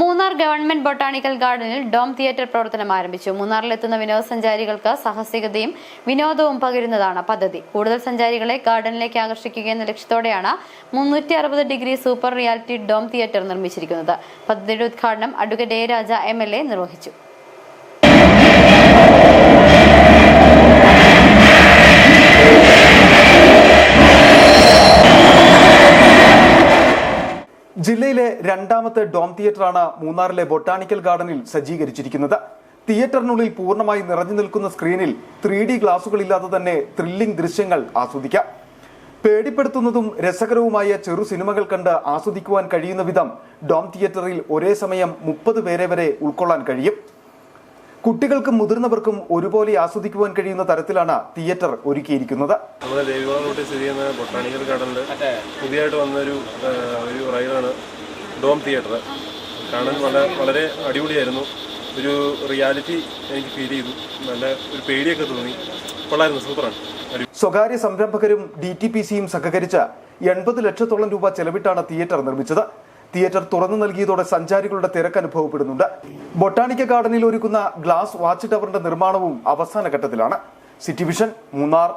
Munnar government botanical ഗാർഡനിൽ dome theatre പ്രവർത്തനം ആരംഭിച്ചു. മൂന്നാറിലെത്തുന്ന വിനോദസഞ്ചാരികൾക്ക് സാഹസികതയും വിനോദവും പകരുന്നതാണ് പദ്ധതി. കൂടുതൽ സഞ്ചാരികളെ ഗാർഡനിലേക്ക് ആകർഷിക്കുക എന്ന ലക്ഷ്യത്തോടെയാണ് മുന്നൂറ്റി അറുപത് degree super reality dome theatre നിർമ്മിച്ചിരിക്കുന്നത്. പദ്ധതിയുടെ ഉദ്ഘാടനം അഡ്വക്കേറ്റ് എ രാജ എം നിർവഹിച്ചു. ജില്ലയിലെ രണ്ടാമത്തെ ഡോം തിയേറ്ററാണ് മൂന്നാറിലെ ബൊട്ടാണിക്കൽ ഗാർഡനിൽ സജ്ജീകരിച്ചിരിക്കുന്നത്. തിയേറ്ററിനുള്ളിൽ പൂർണമായി നിറഞ്ഞു നിൽക്കുന്ന സ്ക്രീനിൽ ത്രീ ഡി ഗ്ലാസുകളില്ലാതെ തന്നെ ത്രില്ലിംഗ് ദൃശ്യങ്ങൾ ആസ്വദിക്കാം. പേടിപ്പെടുത്തുന്നതും രസകരവുമായ ചെറു സിനിമകൾ കണ്ട് ആസ്വദിക്കുവാൻ കഴിയുന്ന വിധം ഡോം തിയേറ്ററിൽ ഒരേ സമയം മുപ്പത് പേരെ വരെ ഉൾക്കൊള്ളാൻ കഴിയും. കുട്ടികൾക്കും മുതിർന്നവർക്കും ഒരുപോലെ ആസ്വദിക്കുവാൻ കഴിയുന്ന തരത്തിലാണ് തിയേറ്റർ ഒരുക്കിയിരിക്കുന്നത്. നമ്മുടെ ദേവികുളം സ്ഥിതി ചെയ്യുന്ന ബൊട്ടാണിക്കൽ ഗാർഡനിൽ പുതിയതായിട്ട് വന്നൊരു ഒരു റൈഡാണ് ഡോം തിയേറ്റർ. കാണാൻ വളരെ വളരെ അടിപൊളിയായിരുന്നു. ഒരു റിയാലിറ്റി എനിക്ക് ഫീൽ ചെയ്തു. നല്ല ഒരു പേടിയൊക്കെ തോന്നി. കൊള്ളായിരുന്നു സൂപ്പറാണ്. സ്വകാര്യ സംരംഭകരും ഡി ടി പി സിയും സഹകരിച്ച് എൺപത് ലക്ഷത്തോളം രൂപ ചെലവിട്ടാണ് തിയേറ്റർ നിർമ്മിച്ചത്. തിയേറ്റർ തുറന്നു നൽകിയതോടെ സഞ്ചാരികളുടെ തിരക്ക് അനുഭവപ്പെടുന്നുണ്ട്. ബൊട്ടാണിക്ക ഗാർഡനിൽ ഒരുക്കുന്ന ഗ്ലാസ് വാച്ച് ടവറിന്റെ നിർമ്മാണവും അവസാന ഘട്ടത്തിലാണ്. City vision Munnar